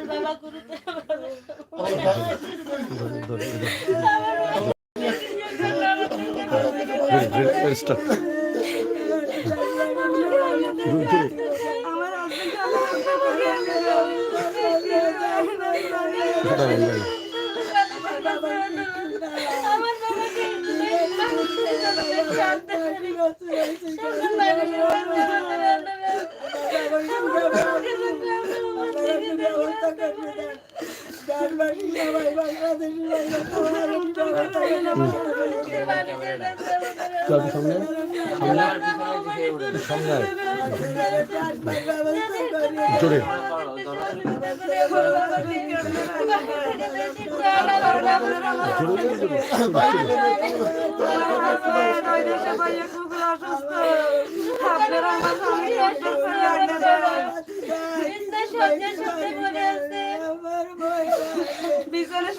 আমার বাবাকে সামনে সামনে জোরে বিছানে সব অবস্থা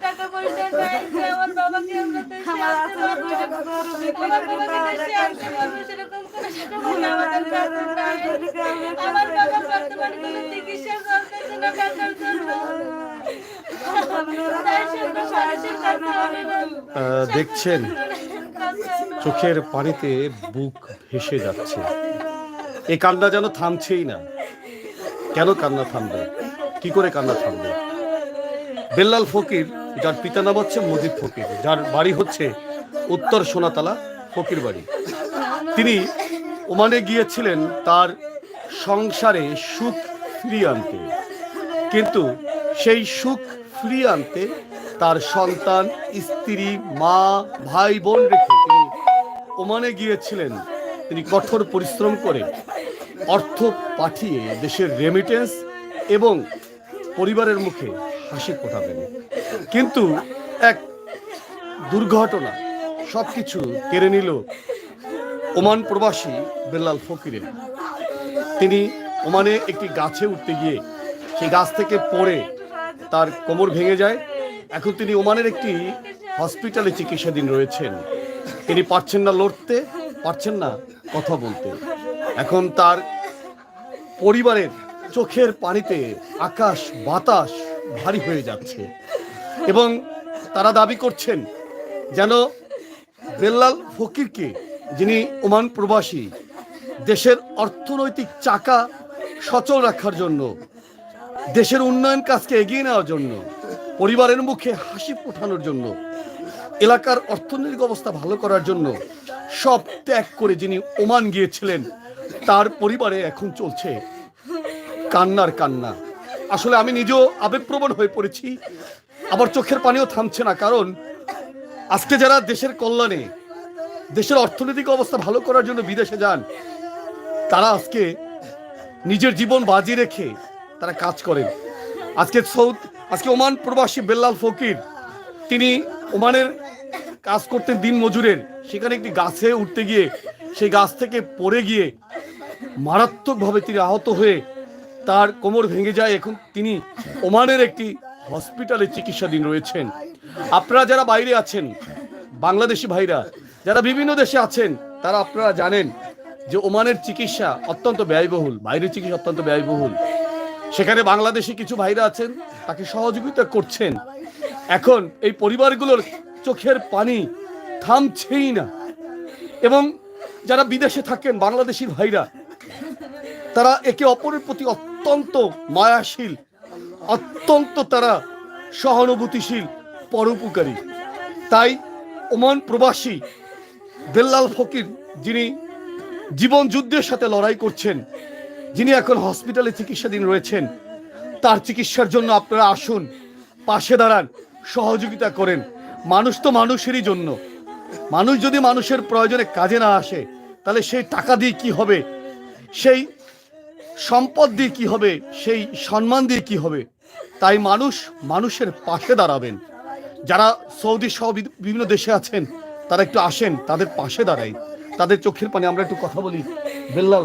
টাকা পয়সা নাই আমার বাবাকে আমরা আমার বাবাকে সেরকম দেখছেন, চোখের পানিতে বুক ভেসে যাচ্ছে। এই কান্না যেন থামছেই না। কেন কান্না থামবে? কি করে কান্না থামবে? বেল্লাল ফকির, যার পিতা নাম হচ্ছে মজিদ ফকির, যার বাড়ি হচ্ছে উত্তর সোনাতলা ফকির বাড়ি তিনি ওমানে গিয়েছিলেন তার সংসারে সুখ ফিরিয়ে আনতে। কিন্তু সেই সুখ ফিরিয়ে আনতে তার সন্তান, স্ত্রী, মা, ভাই, বোন রেখে তিনি ওমানে গিয়েছিলেন। তিনি কঠোর পরিশ্রম করে অর্থ পাঠিয়ে দেশের রেমিটেন্স এবং পরিবারের মুখে হাসি ফোটাবেন। কিন্তু এক দুর্ঘটনা সব কিছু কেড়ে নিল ওমান প্রবাসী বেল্লাল ফকিরের। তিনি ওমানে একটি গাছে উঠতে গিয়ে সেই গাছ থেকে পড়ে তার কোমর ভেঙে যায়। এখন তিনি ওমানের একটি হসপিটালে চিকিৎসাধীন রয়েছেন। তিনি পারছেন না লড়তে, পারছেন না কথা বলতে। এখন তার পরিবারের চোখের পানিতে আকাশ, বাতাস ভারী হয়ে যাচ্ছে এবং তারা দাবি করছেন যেন বেল্লাল ফকিরকে যিনি ওমান প্রবাসী, দেশের অর্থনৈতিক চাকা সচল রাখার জন্য, দেশের উন্নয়ন কাজকে এগিয়ে নেওয়ার জন্য, পরিবারের মুখে হাসি ফোটানোর জন্য, এলাকার অর্থনৈতিক অবস্থা ভালো করার জন্য সব ত্যাগ করে যিনি ওমান গিয়েছিলেন, তার পরিবারে এখন চলছে কান্নার কান্না। আসলে আমি নিজেও আবেগপ্রবণ হয়ে পড়েছি আবার চোখের পানিও থামছে না, কারণ আজকে যারা দেশের কল্যাণে দেশের অর্থনৈতিক অবস্থা ভালো করার জন্য বিদেশে যান। তারা আজকে নিজের জীবন বাজি রেখে তারা কাজ করেন। আজকে সৌদ, আজকে ওমান প্রবাসী বেল্লাল ফকির, তিনি ওমানের কাজ করতেন দিন মজুরের। সেখানে একটি গাছে উঠতে গিয়ে, সেই গাছ থেকে পড়ে গিয়ে মারাত্মকভাবে তিনি আহত হয়ে তার কোমর ভেঙে যায়। এখন তিনি ওমানের একটি হসপিটালে চিকিৎসাধীন রয়েছেন। আপনারা যারা বাইরে আছেন, বাংলাদেশি ভাইরা যারা বিভিন্ন দেশে আছেন, তারা আপনারা জানেন যে ওমানের চিকিৎসা অত্যন্ত ব্যয়বহুল, বাইরের চিকিৎসা অত্যন্ত ব্যয়বহুল। সেখানে বাংলাদেশে কিছু ভাইরা আছেন, তাকে সহযোগিতা করছেন। এখন এই পরিবারগুলোর চোখের পানি থামছেই না। এবং যারা বিদেশে থাকেন, বাংলাদেশি ভাইরা, তারা একে অপরের প্রতি অত্যন্ত মায়াশীল, অত্যন্ত তারা সহানুভূতিশীল, পরোপকারী। তাই ওমান প্রবাসী বেল্লাল ফকির যিনি জীবন যুদ্ধের সাথে লড়াই করছেন, যিনি এখন হসপিটালে চিকিৎসাধীন রয়েছেন, তার চিকিৎসার জন্য আপনারা আসুন, পাশে দাঁড়ান, সহযোগিতা করেন। মানুষ তো মানুষেরই জন্য। মানুষ যদি মানুষের প্রয়োজনে কাজে না আসে, তাহলে সেই টাকা দিয়ে কি হবে? সেই সম্পদ দিয়ে কি হবে? সেই সম্মান দিয়ে কি হবে? তাই মানুষ মানুষের পাশে দাঁড়াবেন। যারা সৌদি সহ বিভিন্ন দেশে আছেন তারা একটু আসেন তাদের পাশে দাঁড়াই। তাদের চোখের পানি আমরা একটু কথা বলি। বেল্লাল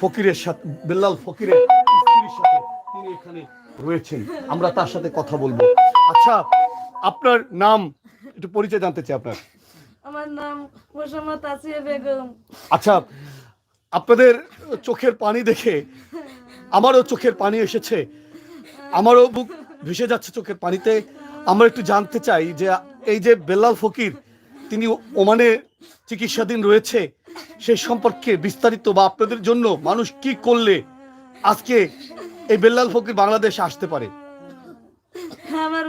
ফকিরের সাথে বেল্লাল ফকিরের স্ত্রীর সাথে তিনি এখানে রয়েছেন। আমরা তার সাথে কথা বলব। আচ্ছা আপনার নাম একটু পরিচয় জানতে চাই আপনার। আমার নাম মোসাম্মদ আসিয়া বেগম। আচ্ছা আপনাদের চোখের পানি দেখে আমারও চোখের পানি এসেছে। আমারও বুক ভেসে যাচ্ছে চোখের পানিতে। আমরা একটু জানতে চাই যে এই যে বেল্লাল ফকির তিনি ওমানে চিকিৎসাধীন রয়েছে, সে সম্পর্কে বিস্তারিত বা আপনাদের জন্য মানুষ কি করলে আজকে এই বেল্লাল ফকির বাংলাদেশ আসতে পারে? আমার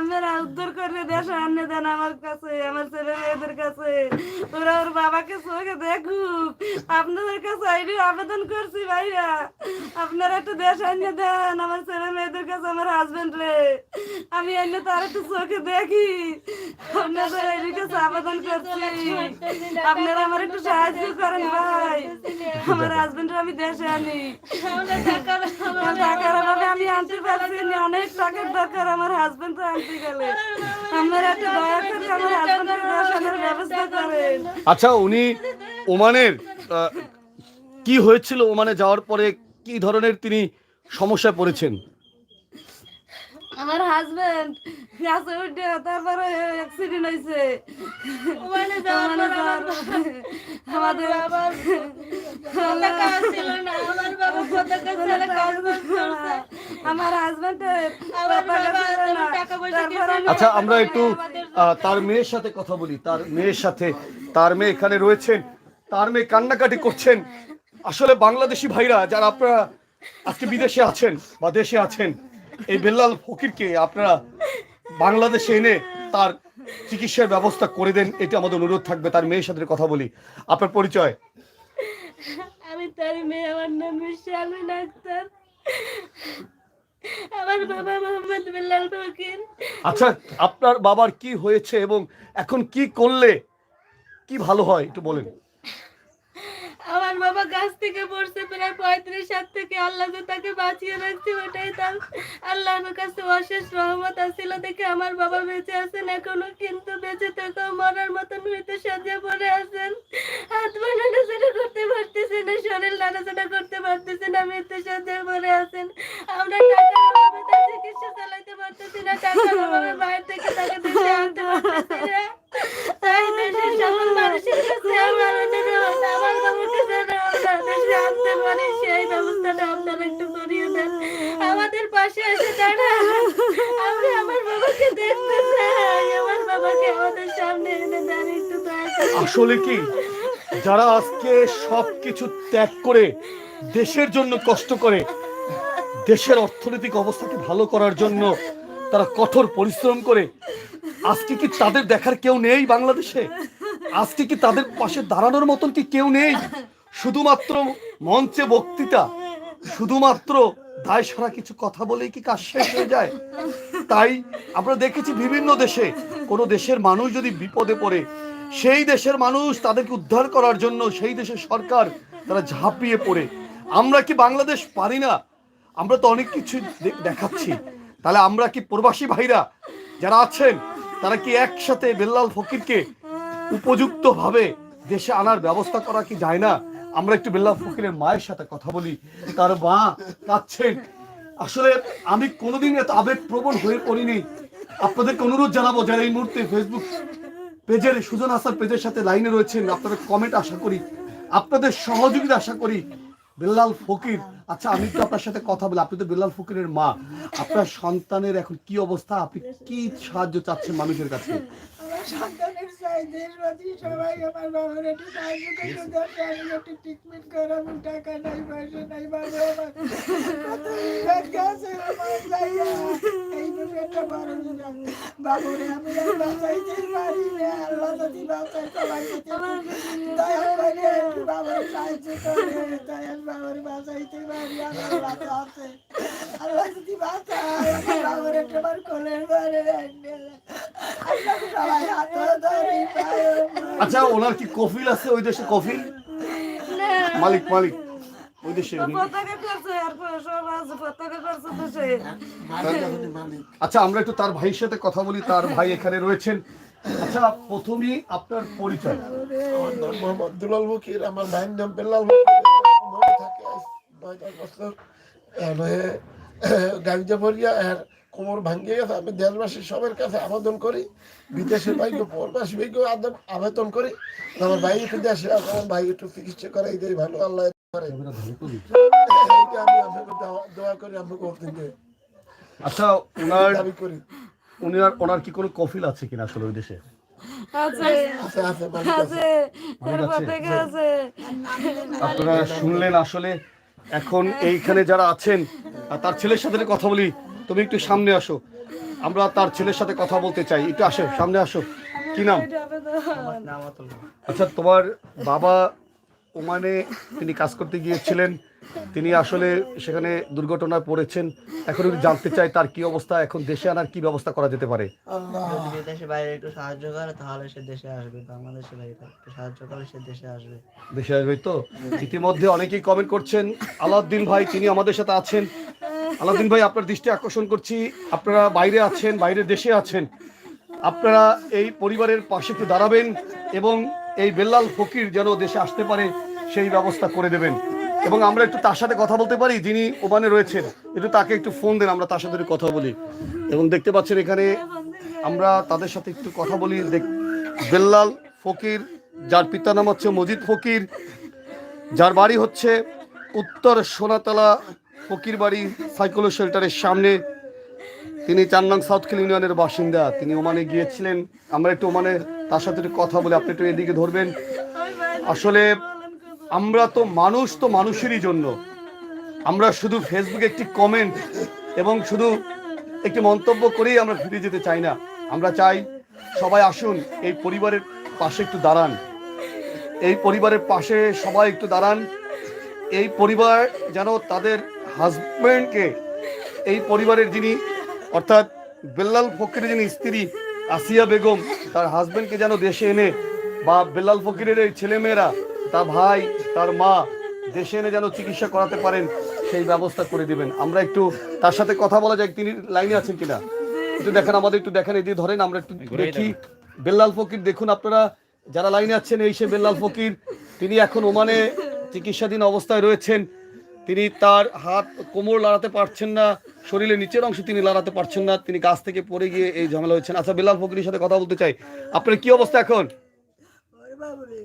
আমরা উদ্ধার করে দেশে আনে দেন আমার কাছে আমার ছেলে মেয়েদের কাছে। ওরা ওর বাবাকে চোখে দেখুক। আপনাদের কাছে আইডি আবেদন করছি ভাইয়া। আপনারা একটু দেশ আনিয়ে দেন আমার ছেলে মেয়েদের কাছে আমার হাজবেন্ড রে। আমি এনে তার একটু চোখে দেখি। আপনাদের আইডির কাছে আবেদন করছি। আপনারা আমার একটু সাহায্য করেন ভাই। আমার হাজবেন্ড আমি দেশে আনি। টাকার অভাবে আমি আনতে পারছি অনেক টাকার দরকার আমার হাজবেন্ড তো আচ্ছা উনি ওমানের কি হয়েছিল ওমানে যাওয়ার পরে? কি ধরনের তিনি সমস্যায় পড়েছেন? আমার হাজবেন্ড গাছে উঠে তারপরে অ্যাক্সিডেন্ট হয়েছে। আমাদের না আমার আচ্ছা আমরা একটু তার মেয়ের সাথে কথা বলি তার মেয়ের সাথে। তার মেয়ে এখানে রয়েছেন তার মেয়ে কান্নাকাটি করছেন। আসলে বাংলাদেশি ভাইরা যারা আপনারা আজকে বিদেশে আছেন বা দেশে আছেন এই বেল্লাল ফকিরকে আপনারা বাংলাদেশে এনে তার চিকিৎসার ব্যবস্থা করে দেন এটা আমাদের অনুরোধ থাকবে তার মেয়ের সাথে কথা বলি। আপনার পরিচয়? আমি তার মেয়ে আমার নাম শামিন আক্তার আমার বাবা মোহাম্মদ বিল্লাল ফকির আচ্ছা আপনার বাবার কি হয়েছে এবং এখন কি করলে কি ভালো হয় একটু বলেন। আমার বাবা গাছ থেকে পড়ছে প্রায় পঁয়ত্রিশ সাত থেকে। আল্লাহ যে তাকে বাঁচিয়ে রাখছে ওটাই তার। আল্লাহর কাছে অশেষ রহমত আসছিল দেখে আমার বাবা বেঁচে আছেন এখনও কিন্তু বেঁচে থেকেও মরার মতন মৃত্যু সাজিয়ে পড়ে আছেন। হাত পা নাড়াচাড়া করতে পারতেছে না নাড়াচাড়া করতে পারতেছে না মৃত্যু সাজিয়ে পড়ে আছেন। আজকে সব কিছু ত্যাগ করে, দেশের জন্য কষ্ট করে, দেশের অর্থনৈতিক অবস্থাকে ভালো করার জন্য তারা কঠোর পরিশ্রম করে, আজকে কি তাদের দেখার কেউ নেই বাংলাদেশে? আজকে কি তাদের পাশে দাঁড়ানোর মতন কি কেউ নেই? শুধুমাত্র মঞ্চে বক্তৃতা, শুধুমাত্র দায় সারা কিছু কথা বলেই কি কাজ শেষ হয়ে যায়? তাই আমরা দেখেছি বিভিন্ন দেশে কোনো দেশের মানুষ যদি বিপদে পড়ে সেই দেশের মানুষ তাদেরকে উদ্ধার করার জন্য সেই দেশের সরকার তারা ঝাঁপিয়ে পড়ে। আমরা কি বাংলাদেশ পারি না? আমরা তো অনেক কিছু দেখাচ্ছি। তাহলে আমরা কি প্রবাসী ভাইরা যারা আছেন, তারা কি একসাথে বেল্লাল ফকিরকে উপযুক্তভাবে দেশে আনার ব্যবস্থা করা কি যায় না? আমরা একটু বেল্লাল ফকিরের মায়ের সাথে কথা বলি। তার মা কাঁদছেন। আসলে আমি কোনোদিন এত আবেগ প্রবণ হয়ে পড়িনি। আপনাদেরকে অনুরোধ জানাব, যারা এই মুহূর্তে ফেসবুক পেজের সুজন আসার পেজের সাথে লাইনে রয়েছেন আপনাদের কমেন্ট আশা করি, আপনাদের সহযোগিতা আশা করি বেল্লাল ফকির। আচ্ছা আমি তো আপনার সাথে কথা বলি, আপনি তো বেল্লাল ফকিরের মা। আপনার সন্তানের এখন কি অবস্থা? আপনি কি সাহায্য চাচ্ছেন মানুষের কাছে? আমার সন্তানের চাই দেশবাসী সবাই আমার বাবার একটু সাহায্য করে দেশে আমি একটু ট্রিটমেন্ট করাবো টাকা নাই পয়সা নাই বাবা আমার কত গেছে আমার জায়গা এই বড় দিলাম বাবুরে আমি আর বাঁচাইতে পারি না আল্লাহ যদি বাঁচাই সবাই দয়া করে একটু বাবার সাহায্য করে দয়া বাবার বাঁচাইতে পারি আমার আল্লাহ আছে। আল্লাহ যদি বাঁচায় আমার বাবার একটু আমার কোলের ঘরে আচ্ছা ওনার কি কফিল আছে? ওই দেশে কফিল? মালিক মালিক। ওই দেশে আচ্ছা আমরা একটু তার ভাইয়ের সাথে কথা বলি। তার ভাই এখানে রয়েছেন। আচ্ছা প্রথমেই আপনার পরিচয়। আমার ফকির আমার নাম কোমর ভাঙ্গিয়ে গেছে আমি দেশবাসী সবার কাছে আবেদন করি বিদেশের ভাইকে পরবাসী ভাইকে আবেদন করি। আমার ভাই একটু দেশে আমার ভাই একটু চিকিৎসা করাই দেয় ভালো আল্লাহ করে। করি আচ্ছা ওনার করি। ওনার ওনার কি কোনো কফিল আছে কিনা আসলে ওই দেশে? আর আপনারা শুনলেন আসলে এখন এইখানে যারা আছেন আর তার ছেলের সাথে কথা বলি তুমি একটু সামনে আসো। আমরা তার ছেলের সাথে কথা বলতে চাই। একটু আসো সামনে আসো। কি নাম? আচ্ছা তোমার বাবা ওমানে তিনি কাজ করতে গিয়েছিলেন। তিনি আসলে সেখানে দুর্ঘটনায় পড়েছেন। এখন আমি জানতে চাই তার কি অবস্থা? এখন দেশে আনার কি ব্যবস্থা করা যেতে পারে? আল্লাহ। যদি বিদেশে বাইরে একটু সাহায্য করে তাহলে সে দেশে আসবে বাংলাদেশে বাইরে একটু সাহায্য করে সে দেশে আসবে। দেশে আসবে তো? ইতিমধ্যে অনেকেই কমেন্ট করছেন আলাউদ্দিন ভাই তিনি আমাদের সাথে আছেন। আলাউদ্দিন ভাই, আপনার দৃষ্টি আকর্ষণ করছি। আপনারা বাইরে আছেন, বাইরের দেশে আছেন। আপনারা এই পরিবারের পাশে একটু দাঁড়াবেন এবং এই বেল্লাল ফকির যেন দেশে আসতে পারে, সেই ব্যবস্থা করে দেবেন। এবং আমরা একটু তার সাথে কথা বলতে পারি, যিনি ওখানে রয়েছেন। একটু তাকে একটু ফোন দেন, আমরা তার সাথে কথা বলি। এবং দেখতে পাচ্ছেন এখানে আমরা তাদের সাথে একটু কথা বলি। বেল্লাল ফকির, যার পিতার নাম হচ্ছে মজিদ ফকির, যার বাড়ি হচ্ছে উত্তর সোনাতলা ফকির বাড়ি সাইকোলো শেল্টারের সামনে। তিনি নং সাউথ খিল ইউনিয়নের বাসিন্দা। তিনি ওমানে গিয়েছিলেন। আমরা একটু ওমানে তার সাথে একটু কথা বলে। আপনি একটু এদিকে ধরবেন। আসলে আমরা তো মানুষ তো মানুষেরই জন্য। আমরা শুধু ফেসবুকে একটি কমেন্ট এবং শুধু একটি মন্তব্য করেই আমরা ফিরে যেতে চাই না। আমরা চাই সবাই আসুন, এই পরিবারের পাশে একটু দাঁড়ান। এই পরিবারের পাশে সবাই একটু দাঁড়ান। এই পরিবার যেন তাদের হাজব্যান্ডকে এই পরিবারের যিনি অর্থাৎ বেল্লাল ফকিরের যিনি স্ত্রী আসিয়া বেগম তার হাজব্যান্ডকে যেন দেশে এনে বা বেল্লাল ফকিরের এই ছেলেমেয়েরা তার ভাই তার মা দেশে এনে যেন চিকিৎসা করাতে পারেন সেই ব্যবস্থা করে দিবেন। আমরা একটু তার সাথে কথা বলা যায় তিনি লাইনে আছেন কিনা? একটু দেখেন আমাদের একটু দেখেন এদিকে ধরেন আমরা একটু দেখি। বেল্লাল ফকির দেখুন আপনারা যারা লাইনে আছেন এই সে বেল্লাল ফকির তিনি এখন ওমানে চিকিৎসাধীন অবস্থায় রয়েছেন। তিনি তার হাত কোমর লাড়াতে পারছেন না শরীরের নিচের অংশ তিনি লাড়াতে পারছেন না তিনি গাছ থেকে পড়ে গিয়ে এই ঝামেলা হয়েছেন। আচ্ছা বেল্লাল ফকিরের সাথে কথা বলতে চাই। আপনার কি অবস্থা এখন? বাবরে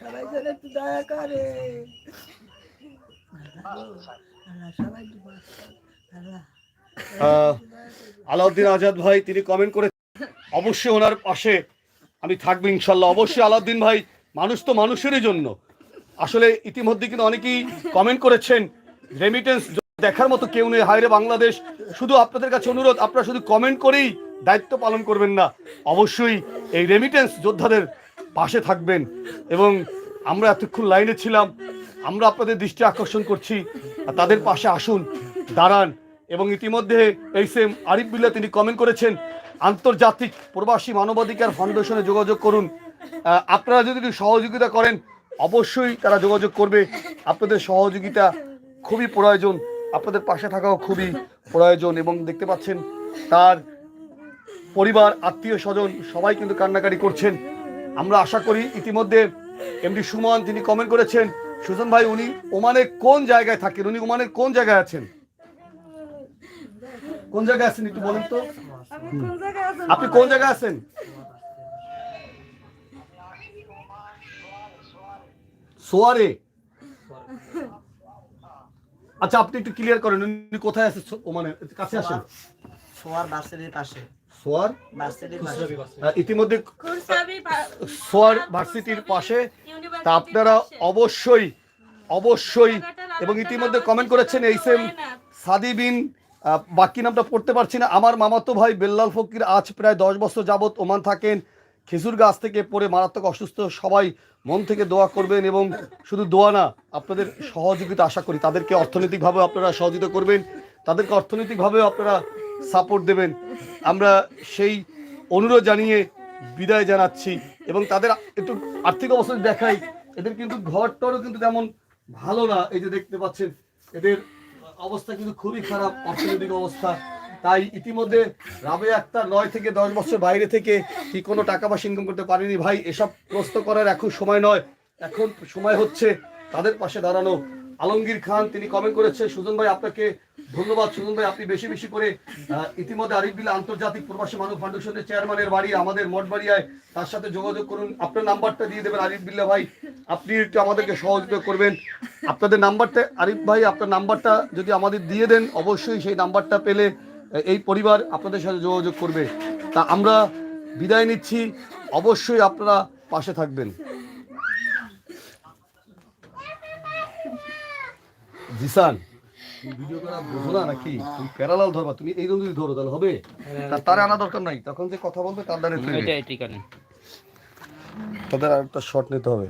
সবাই যেন একটু দয়া করে আলাউদ্দিন আজাদ ভাই, তিনি কমেন্ট করে অবশ্যই ওনার পাশে আমি থাকব ইনশাল্লাহ। অবশ্যই আলাউদ্দিন ভাই, মানুষ তো মানুষেরই জন্য। আসলে ইতিমধ্যে কিন্তু অনেকেই কমেন্ট করেছেন রেমিটেন্স দেখার মতো কেউ নেই। হায়রে বাংলাদেশ, শুধু আপনাদের কাছে অনুরোধ, আপনারা শুধু কমেন্ট করেই দায়িত্ব পালন করবেন না। অবশ্যই এই রেমিটেন্স যোদ্ধাদের পাশে থাকবেন এবং আমরা এতক্ষণ লাইনে ছিলাম, আমরা আপনাদের দৃষ্টি আকর্ষণ করছি তাদের পাশে আসুন, দাঁড়ান এবং ইতিমধ্যে এই সেম আরিফ বিল্লা তিনি কমেন্ট করেছেন, আন্তর্জাতিক প্রবাসী মানবাধিকার ফাউন্ডেশনে যোগাযোগ করুন। আপনারা যদি সহযোগিতা করেন, অবশ্যই তারা যোগাযোগ করবে। আপনাদের সহযোগিতা খুবই প্রয়োজন, আপনাদের পাশে থাকাও খুবই প্রয়োজন এবং দেখতে পাচ্ছেন তার পরিবার, আত্মীয় স্বজন সবাই কিন্তু কান্নাকাটি করছেন। আমরা আশা করি ইতিমধ্যে এমডি সুমন তিনি কমেন্ট করেছেন, সুজন ভাই উনি ওমানে কোন জায়গায় থাকেন? উনি ওমানের কোন জায়গায় আছেন? কোন জায়গায় আছেন একটু বলেন তো। আপনি কোন জায়গায় আছেন? সোয়ারে। আচ্ছা আপনি একটু ক্লিয়ার করেন, উনি কোথায় আছে? ওমানে, কাছে আসেন। সোয়ার ভার্সিটির পাশে। সোয়ার ইতিমধ্যে সোয়ার ভার্সিটির পাশে তা আপনারা অবশ্যই অবশ্যই এবং ইতিমধ্যে কমেন্ট করেছেন এই সেম সাদি বিন বাকি নামটা পড়তে পারছি না। আমার মামাতো ভাই বেল্লাল ফকির আজ প্রায় দশ বছর যাবৎ ওমান থাকেন। খেজুর গাছ থেকে পড়ে মারাত্মক অসুস্থ। সবাই মন থেকে দোয়া করবেন এবং শুধু দোয়া না আপনাদের সহযোগিতা আশা করি। তাদেরকে অর্থনৈতিকভাবে আপনারা সহযোগিতা করবেন। তাদেরকে অর্থনৈতিকভাবেও আপনারা সাপোর্ট দেবেন। আমরা সেই অনুরোধ জানিয়ে বিদায় জানাচ্ছি এবং তাদের একটু আর্থিক অবস্থা দেখাই। এদের কিন্তু ঘর টরও কিন্তু তেমন ভালো না, এই যে দেখতে পাচ্ছেন। এদের অবস্থা কিন্তু খুবই খারাপ, অর্থনৈতিক অবস্থা। তাই ইতিমধ্যে রাবে আক্তার নয় থেকে দশ বছর বাইরে থেকে কি কোনো টাকা পয়সা ইনকাম করতে পারেনি? ভাই, এসব প্রশ্ন করার এখন সময় নয়। এখন সময় হচ্ছে তাদের পাশে দাঁড়ানো। আলমগীর খান, তিনি কমেন্ট করেছে সুজন ভাই আপনাকে ধন্যবাদ। সুজন ভাই, আপনি বেশি বেশি করে ইতিমধ্যে আরিফ বিল আন্তর্জাতিক প্রবাসী মানব ফাউন্ডেশনের চেয়ারম্যানের বাড়ি, আমাদের মঠবাড়িয়ায় তার সাথে যোগাযোগ করুন। আপনার নাম্বারটা দিয়ে দেবেন আরিফ বিল্লা ভাই। আপনি একটু আমাদেরকে সহযোগিতা করবেন। আপনাদের নাম্বারটা আরিফ ভাই, আপনার নাম্বারটা যদি আমাদের দিয়ে দেন, অবশ্যই সেই নাম্বারটা পেলে এই পরিবার আপনাদের সাথে যোগাযোগ করবে। তা আমরা বিদায় নিচ্ছি। অবশ্যই আপনারা পাশে থাকবেন। জিসান ভিডিও করা বোঝো না নাকি? তুমি প্যারালাল ধরবা তুমি এই যদি ধরো তাহলে হবে? তারে আনা দরকার নাই তখন যে কথা বলবে তার দ্বারা তাদের আর একটা শট নিতে হবে।